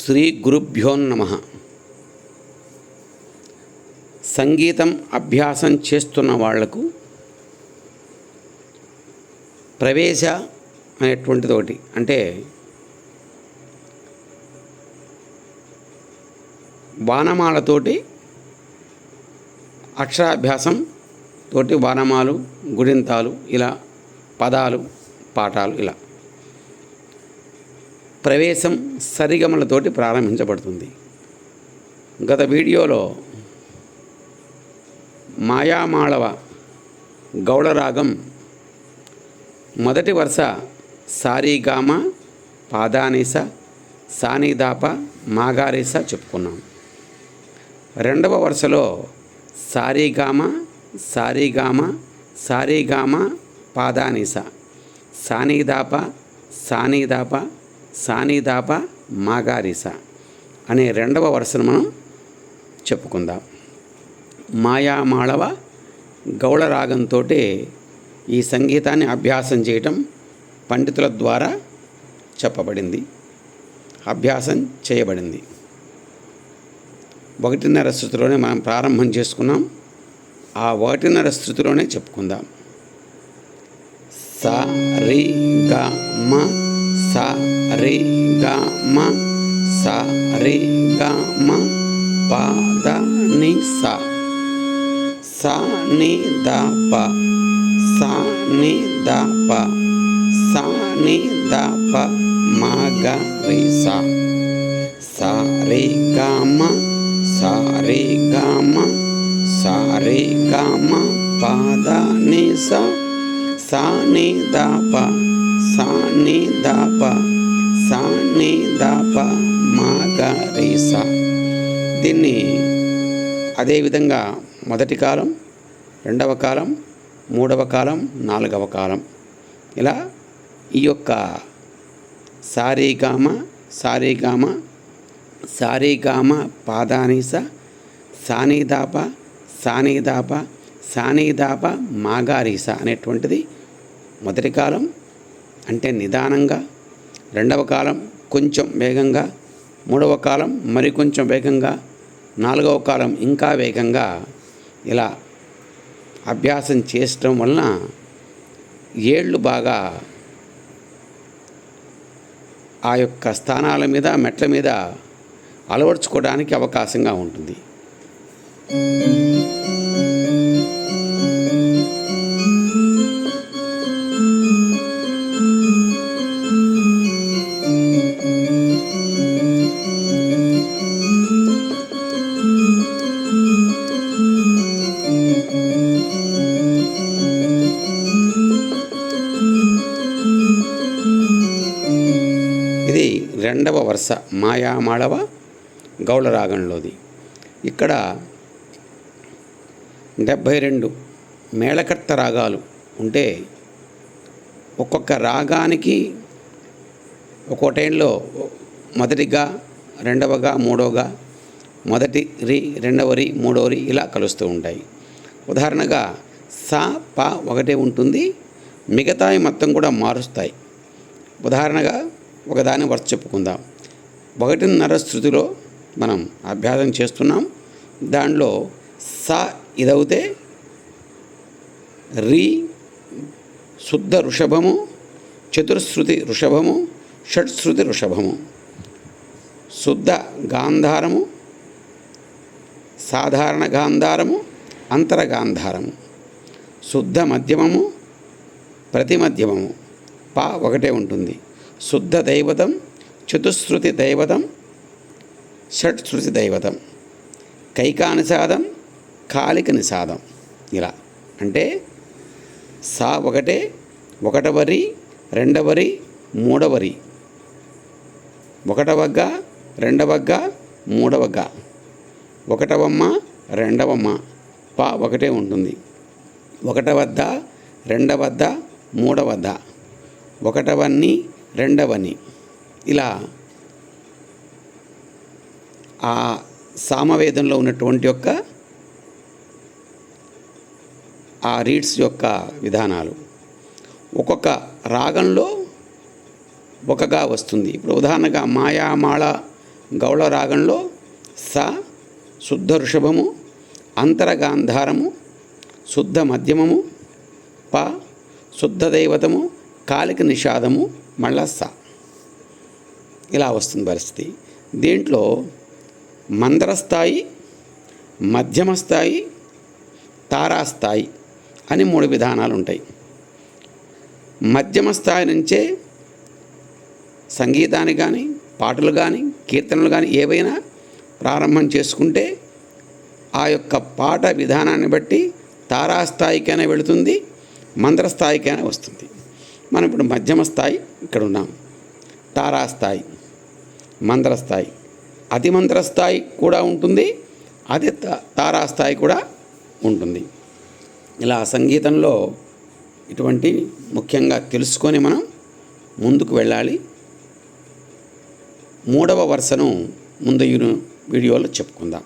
శ్రీ గురుభ్యోన్నమ సంగీతం అభ్యాసం చేస్తున్న వాళ్ళకు ప్రవేశ అనేటువంటిది ఒకటి అంటే బాణమాలతోటి అక్షరాభ్యాసం తోటి బాణమాలు గుడింతాలు ఇలా పదాలు పాఠాలు ఇలా. ప్రవేశం సరిగమలతోటి ప్రారంభించబడుతుంది. గత వీడియోలో మాయామాళవ గౌడరాగం మొదటి వరుస సారీగామ పాదానిస సానిదాప మాగారిస చెప్పుకున్నాం. రెండవ వరుసలో సారీగామ సారీగామ సారీగామ పాదానిస సానిదాప సానిదాప సానిదాప మాగారిస అనే రెండవ వరుసను మనం చెప్పుకుందాం. మాయామాళవ గౌళరాగంతో ఈ సంగీతాన్ని అభ్యాసం చేయటం పండితుల ద్వారా చెప్పబడింది. అభ్యాసం చేయబడింది. ఒకటిన్నర స్థుతిలోనే మనం ప్రారంభం చేసుకున్నాం. ఆ ఒకటిన్నర స్థుతిలోనే చెప్పుకుందాం. స రి గ మ సా రే గ మ సా రే గ మ ప ద ని సా సా ని ద ప సా ని ద ప సా ని ద ప మ గ రి సా సా రే గ మ సా రే గ మ సా రే గ మ ప ద ని సా సా ని ద ప స ని ద ప స ని ప దీన్ని అదేవిధంగా మొదటి కాలం రెండవ కాలం మూడవ కాలం నాలుగవ కాలం. ఇలా ఈ యొక్క సారీగామ సారీగామ సారీగామ పాదానీస సానీదాప సానీదాప సానీదాప మాగారీస అనేటువంటిది మొదటి కాలం అంటే నిదానంగా రెండవ కాలం కొంచెం వేగంగా మూడవ కాలం మరికొంచెం వేగంగా నాలుగవ కాలం ఇంకా వేగంగా ఇలా అభ్యాసం చేయటం వలన ఏళ్ళు బాగా ఆ యొక్క స్థానాల మీద మెట్ల మీద అలవర్చుకోవడానికి అవకాశంగా ఉంటుంది. ఇది రెండవ వరుస మాయామాళవ గౌళ రాగంలోది ఇక్కడ డెబ్భై రెండు మేళకర్త రాగాలు ఉంటే ఒక్కొక్క రాగానికి ఒక్కో టైంలో మొదటిగా రెండవగా మూడవగా మొదటి రి రెండవ రి మూడవ రి ఇలా కలుస్తూ ఉంటాయి. ఉదాహరణగా సా పా ఒకటే ఉంటుంది మిగతాయి మొత్తం కూడా మారుస్తాయి. ఉదాహరణగా ఒకదాని వరుస చెప్పుకుందాం. ఒకటిన్నర శృతిలో మనం అభ్యాసం చేస్తున్నాం. దానిలో స ఇదవుతే రి శుద్ధ ఋషభము చతుర్శ్రుతి ఋషభము షట్శృతి ఋషభము. శుద్ధ గాంధారము సాధారణ గాంధారము అంతర గాంధారము. శుద్ధ మధ్యమము ప్రతి మధ్యమము. పా ఒకటే ఉంటుంది. శుద్ధ దైవతం చతుశ్రుతి దైవతం షట్శృతి దైవతం కైకా నిషాదం కాలిక నిషాదం. ఇలా. అంటే సా ఒకటే ఒకటవరి రెండవరి మూడవరి. ఒకటవగ్గ రెండవగ్గ మూడవగ్గ. ఒకటవమ్మ రెండవమ్మ. పా ఒకటే ఉంటుంది. ఒకటవద్ద రెండవద్ద మూడవద్ద. ఒకటవన్నీ రెండవని ఇలా ఆ సామవేదంలో ఉన్నటువంటి యొక్క ఆ రీడ్స్ యొక్క విధానాలు. ఒక్కొక్క రాగంలో ఒకగా వస్తుంది. ఇప్పుడు ఉదాహరణగా మాయామాళ గౌళ రాగంలో స శుద్ధ ఋషభము అంతరగాంధారము శుద్ధ మధ్యమము ప శుద్ధ దైవతము కాలిక నిషాదము మళ్ళా స. ఇలా వస్తుంది పరిస్థితి. దీంట్లో మందర స్థాయి మధ్యమ స్థాయి తారాస్థాయి అని మూడు విధానాలు ఉంటాయి. మధ్యమ స్థాయి నుంచే సంగీతాన్ని కానీ పాటలు కానీ కీర్తనలు కానీ ఏవైనా ప్రారంభం చేసుకుంటే ఆ యొక్క పాట విధానాన్ని బట్టి తారాస్థాయికైనా వెళుతుంది మంత్రస్థాయికైనా వస్తుంది. మనం ఇప్పుడు మధ్యమ స్థాయి ఇక్కడ ఉన్నాం. తారాస్థాయి మంద్రస్థాయి అతి మంత్రస్థాయి కూడా ఉంటుంది అతి తారాస్థాయి కూడా ఉంటుంది. ఇలా సంగీతంలో ఇటువంటి ముఖ్యంగా తెలుసుకొని మనం ముందుకు వెళ్ళాలి. మూడవ వరుసను ముందు వీడియోలో చెప్పుకుందాం.